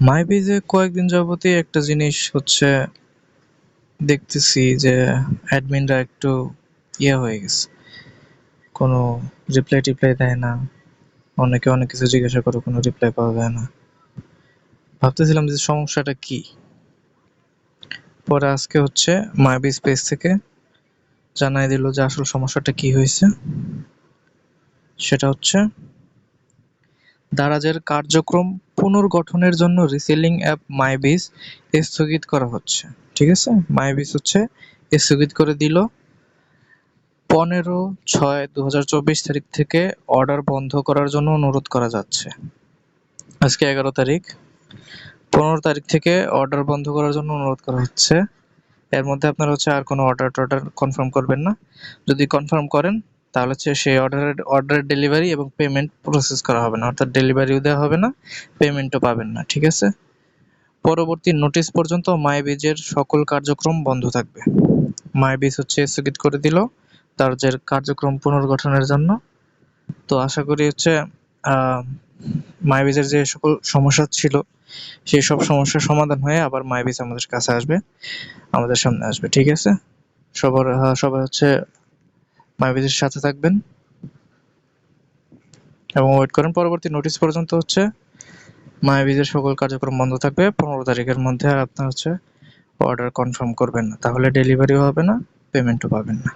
মাইবিজে কয়েকদিন যাবতই একটা জিনিস হচ্ছে দেখতেছি যে অ্যাডমিনরা একটু ইয়ে হয়ে গেছে। কোনো রিপ্লাই টিপ্লাই দেয় না। অনেকে অনেক কিছু জিজ্ঞাসা করে, কোনো রিপ্লাই পাওয়া যায় না। ভাবতেছিলাম যে সমস্যাটা কি? পরে আজকে হচ্ছে মাইবি স্পেস থেকে জানাই দিল যে আসল সমস্যাটা কি হয়েছে। সেটা হচ্ছে দারাজের কার্যক্রম পুনর্গঠনের জন্য রিসেলিং অ্যাপ মাইবিজ স্থগিত করা হচ্ছে। ঠিক আছে? মাইবিজ হচ্ছে স্থগিত করে দিল। পনেরো ছয় দু তারিখ থেকে অর্ডার বন্ধ করার জন্য অনুরোধ করা যাচ্ছে। আজকে এগারো তারিখ। পনেরো তারিখ থেকে অর্ডার বন্ধ করার জন্য অনুরোধ করা হচ্ছে। এর মধ্যে আপনারা হচ্ছে আর কোনো অর্ডার টর্ডার কনফার্ম করবেন না। যদি কনফার্ম করেন তাহলে হচ্ছে সেই অর্ডারের অর্ডারের ডেলিভারি এবং পেমেন্ট প্রসেস করা হবে না। অর্থাৎ ডেলিভারিও দেওয়া হবে না পেমেন্টও পাবেন না, ঠিক আছে? পরবর্তী নোটিশ পর্যন্ত মাইবিজের সকল কার্যক্রম বন্ধ থাকবে। মাইবিজ হচ্ছে স্থগিত করে দিল তার যে কার্যক্রম পুনর্গঠনের জন্য। তো আশা করি হচ্ছে মাইবিজের যে সকল সমস্যা ছিল, সেই সব সমস্যার সমাধান হয়ে আবার মাইবিজ আমাদের কাছে আসবে, আমাদের সামনে আসবে, ঠিক আছে? সবার, সবাই হচ্ছে মাইবিজের সাথে থাকবেন। এবং ওয়েট করেন, পরবর্তী নোটিশ পর্যন্ত হচ্ছে মায়াবিজের সকল কার্যক্রম বন্ধ থাকবে। পনেরো তারিখের মধ্যে আর আপনার হচ্ছে অর্ডার কনফার্ম করবেন না। তাহলে ডেলিভারিও হবে না পেমেন্টও পাবেন না।